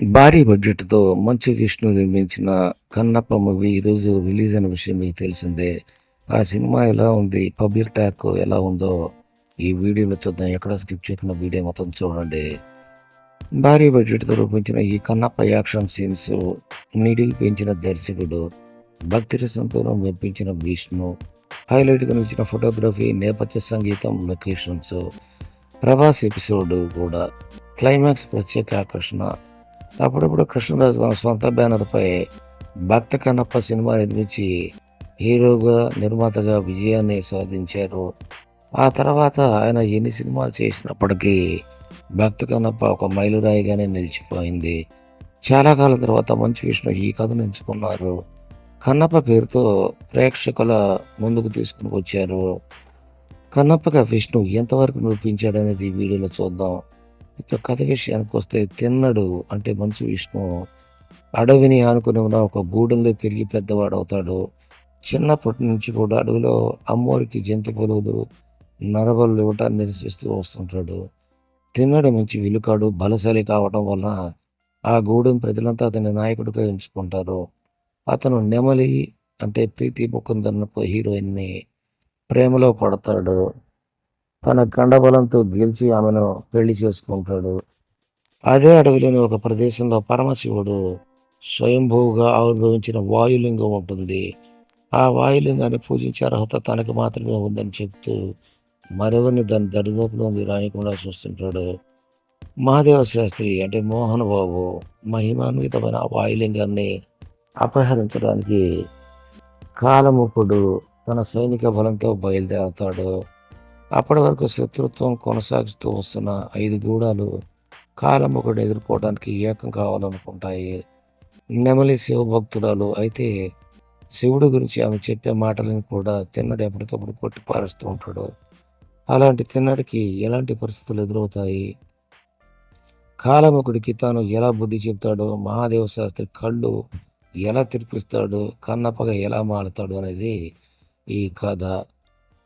భారీ బడ్జెట్‌తో మంచు విష్ణు నిర్మించిన 'కన్నప్ప' మూవీ ఈరోజు రిలీజ్ అయిన విషయం మీకు తెలిసిందే. ఆ సినిమా ఎలా ఉంది? పబ్లిక్ టాక్ ఎలా ఉందో ఈ వీడియోలో చూద్దాం. ఎక్కడ స్కిప్ చేయకుండా వీడియో మొత్తం చూడండి. భారీ బడ్జెట్‌తో రూపించిన ఈ 'కన్నప్ప' యాక్షన్ సీన్స్ నిడివి పెంచిన దర్శకుడు, భక్తి రసంతో మెప్పించిన విష్ణు, హైలైట్‌గా నిలిచిన ఫోటోగ్రఫీ, నేపథ్య సంగీతం, లొకేషన్స్, ప్రభాస్ ఎపిసోడ్ కూడా క్లైమాక్స్ ప్రత్యేక ఆకర్షణ. అప్పుడప్పుడు కృష్ణరాజు తన సొంత బ్యానర్‌పై 'భక్త కన్నప్ప' సినిమా నిర్మించి హీరోగా, నిర్మాతగా విజయాన్ని సాధించారు. ఆ తర్వాత ఆయన ఎన్ని సినిమాలు చేసినప్పటికీ 'భక్త కన్నప్ప' ఒక మైలురాయిగానే నిలిచిపోయింది. చాలా కాలం తర్వాత మంచు విష్ణు ఈ కథను ఎంచుకున్నారు. 'కన్నప్ప' పేరుతో ప్రేక్షకుల ముందుకు తీసుకొని వచ్చారు. 'కన్నప్ప'గా విష్ణు ఎంతవరకు మెప్పించాడనేది వీడియోలో చూద్దాం. ఇక కథ విషయానికొస్తే తిన్నడు అంటే మంచు విష్ణు అడవిని ఆనుకుని ఉన్న ఒక గూడెంలో పెరిగి పెద్దవాడు అవుతాడు చిన్నప్పటి నుంచి కూడా అడవిలో అమ్మోరికి జంతువులు, నరబలు ఇవ్వటాన్ని నిరసిస్తూ వస్తుంటాడు. తిన్నడు మంచి విలుకాడు, బలశాలి కావటం వలన ఆ గూడెం ప్రజలంతా అతని నాయకుడిగా ఎంచుకుంటారు. అతను నెమలి అంటే ప్రీతి ముకుందన్ హీరోయిన్‌ని ప్రేమలో పడతాడు. తన కండబలంతో గెలిచి ఆమెను పెళ్ళి చేసుకుంటాడు. అదే అడవిలోని ఒక ప్రదేశంలో పరమశివుడు స్వయంభూగా ఆవిర్భవించిన వాయులింగం ఉంటుంది. ఆ వాయులింగాన్ని పూజించే అర్హత తనకు మాత్రమే ఉందని చెప్తూ మరెవరిని దాని దరిదాపులోకి రానికుండా చూస్తుంటాడు. మహాదేవ శాస్త్రి అంటే మోహన్ బాబు మహిమాన్వితమైన వాయులింగాన్ని అపహరించడానికి కాలముఖుడు తన సైనిక బలంతో బయలుదేరతాడు. అప్పటి వరకు శత్రుత్వం కొనసాగిస్తూ వస్తున్న ఐదు గూడాలు కాలముఖుడిని ఎదుర్కోవడానికి ఏకం కావాలనుకుంటాయి. నెమలి శివభక్తురాలు. అయితే శివుడు గురించి ఆమె చెప్పే మాటలను కూడా తిన్నడు ఎప్పటికప్పుడు కొట్టిపారేస్తూ ఉంటాడు. అలాంటి తిన్నడికి ఎలాంటి పరిస్థితులు ఎదురవుతాయి? కాలముఖుడికి తాను ఎలా బుద్ధి చెప్తాడో మహాదేవ శాస్త్రి కళ్ళు ఎలా తెరిపిస్తాడు, కన్నప్పగా ఎలా మారుతాడు అనేది ఈ కథ.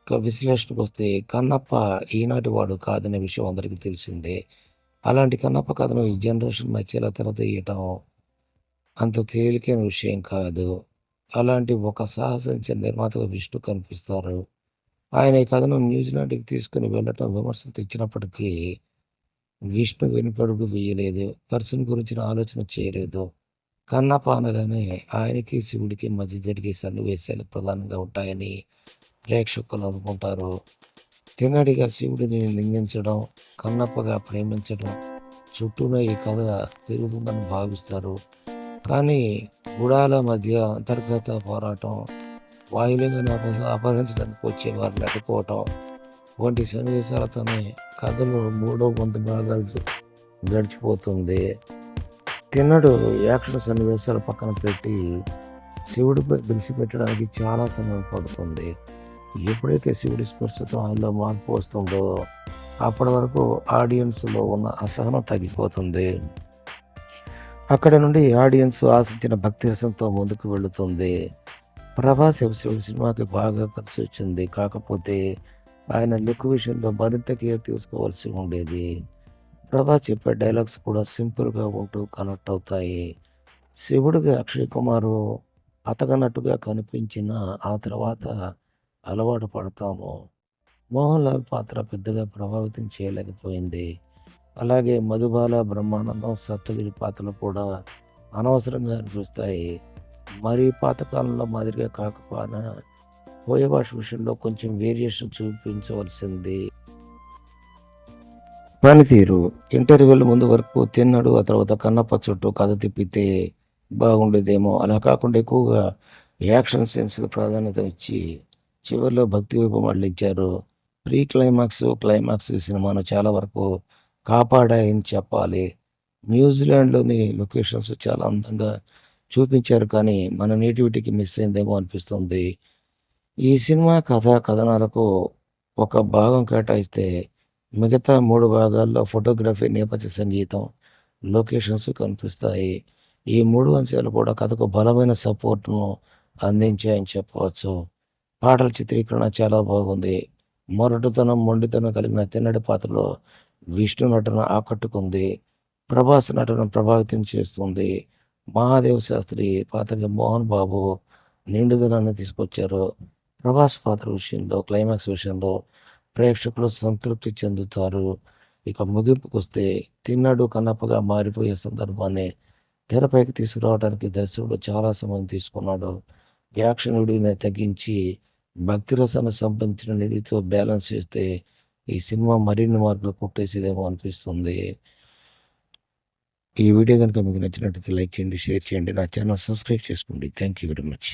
విశ్లేషణకు వస్తే కన్నప్ప ఈనాటి వాడు కాదనే విషయం అందరికీ తెలిసిందే. అలాంటి కన్నప్ప కథను ఈ జనరేషన్ నచ్చేలా తెరదీయటం అంత తేలికైన విషయం కాదు. అలాంటి ఒక సాహసించిన నిర్మాతగా విష్ణు కనిపిస్తారు. ఆయన ఈ కథను న్యూజిలాండ్‌కి తీసుకుని వెళ్ళటం విమర్శలు తెచ్చినప్పటికీ విష్ణు వెనుకడుగు వేయలేదు. ఖర్చును గురించిన ఆలోచన చేయలేదు. కన్నప్ప అనగానే ఆయనకి, శివుడికి మధ్య జరిగే సన్నివేశాలు ప్రధానంగా ఉంటాయని ప్రేక్షకులు అనుకుంటారు. తిన్నడిగా శివుడిని లింగించడం కన్నప్పగా ప్రేమించడం చుట్టూనే ఈ కథ తిరుగుతుందని భావిస్తారు. కానీ గుడాల మధ్య అంతర్గత పోరాటం, వాయులింగాన్ని అప అపహరించడానికి వచ్చే వారిని అడ్డుకోవటం వంటి సన్నివేశాలతోనే కథలో మూడో వంతు భాగాలు గడిచిపోతుంది. తిన్నడు యాక్షన్ సన్నివేశాలు పక్కన పెట్టి శివుడిపై దృష్టి పెట్టడానికి చాలా సమయం పడుతుంది. ఎప్పుడైతే శివుడి స్పర్శతో ఆయనలో మార్పు వస్తుందో అప్పటి వరకు ఆడియన్స్‌లో ఉన్న అసహనం తగ్గిపోతుంది. అక్కడ నుండి ఆడియన్స్ ఆశించిన భక్తి రసంతో ముందుకు వెళుతుంది. ప్రభాస్ శివుడి సినిమాకి బాగా ఖర్చు వచ్చింది కాకపోతే ఆయన లుక్ విషయంలో మరింత కేర్ తీసుకోవాల్సి ఉండేది. ప్రభాస్ చెప్పే డైలాగ్స్ కూడా సింపుల్‌గా ఉంటూ కనెక్ట్ అవుతాయి. శివుడికి అక్షయ్ కుమారు అతకనట్టుగా కనిపించిన ఆ తర్వాత అలవాటు పడతాము. మోహన్ లాల్ పాత్ర పెద్దగా ప్రభావితం చేయలేకపోయింది. అలాగే మధుబాల, బ్రహ్మానందం, సప్తగిరి పాత్రలు కూడా అనవసరంగా అనిపిస్తాయి. మరీ పాతకాలంలో మాదిరిగా కాకపోయినా బోయపాటి విషయంలో కొంచెం వేరియేషన్ చూపించవలసింది. పనితీరు ఇంటర్వ్యూల ముందు వరకు తిన్నాడు ఆ తర్వాత కన్నప్ప చుట్టూ కథ తిప్పితే బాగుండేదేమో. అలా కాకుండా ఎక్కువగా యాక్షన్ సీన్స్‌కి ప్రాధాన్యత ఇచ్చి చివరిలో భక్తి వైపు మళ్ళించారు ప్రీ క్లైమాక్స్, క్లైమాక్స్ సినిమాను చాలా వరకు కాపాడాయని చెప్పాలి. న్యూజిలాండ్‌లోని లొకేషన్స్ చాలా అందంగా చూపించారు కానీ మన నేటివిటీకి మిస్ అయిందేమో అనిపిస్తుంది. ఈ సినిమా కథ, కథనాలకు ఒక భాగం కేటాయిస్తే మిగతా మూడు భాగాల్లో ఫోటోగ్రఫీ, నేపథ్య సంగీతం, లొకేషన్స్ కనిపిస్తాయి. ఈ మూడు అంశాలు కూడా కథకు బలమైన సపోర్ట్‌ను అందించాయని చెప్పవచ్చు. పాటల చిత్రీకరణ చాలా బాగుంది. మొరటుతనం, మొండితనం కలిగిన తిన్నడి పాత్రలో విష్ణు నటన ఆకట్టుకుంది. ప్రభాస్ నటన ప్రభావితం చేస్తుంది మహాదేవ శాస్త్రి పాత్రకి మోహన్ బాబు నిండుదనాన్ని తీసుకొచ్చారు ప్రభాస్ పాత్ర విషయంలో క్లైమాక్స్ విషయంలో ప్రేక్షకులు సంతృప్తి చెందుతారు ఇక ముగింపుకు వస్తే తిన్నాడు కన్నప్పగా మారిపోయే సందర్భాన్ని తెరపైకి తీసుకురావడానికి దర్శకుడు చాలా సమయం తీసుకున్నాడు యాక్షన్ తగ్గించి భక్తిరసన సంబంధించిన నిడితో బ్యాలెన్స్ చేస్తే ఈ సినిమా మరిన్ని మార్పులు కొట్టేసేదేమో అనిపిస్తుంది. ఈ వీడియో కనుక మీకు నచ్చినట్లయితే లైక్ చేయండి షేర్ చేయండి నా ఛానల్ సబ్స్క్రైబ్ చేసుకోండి. Thank you very much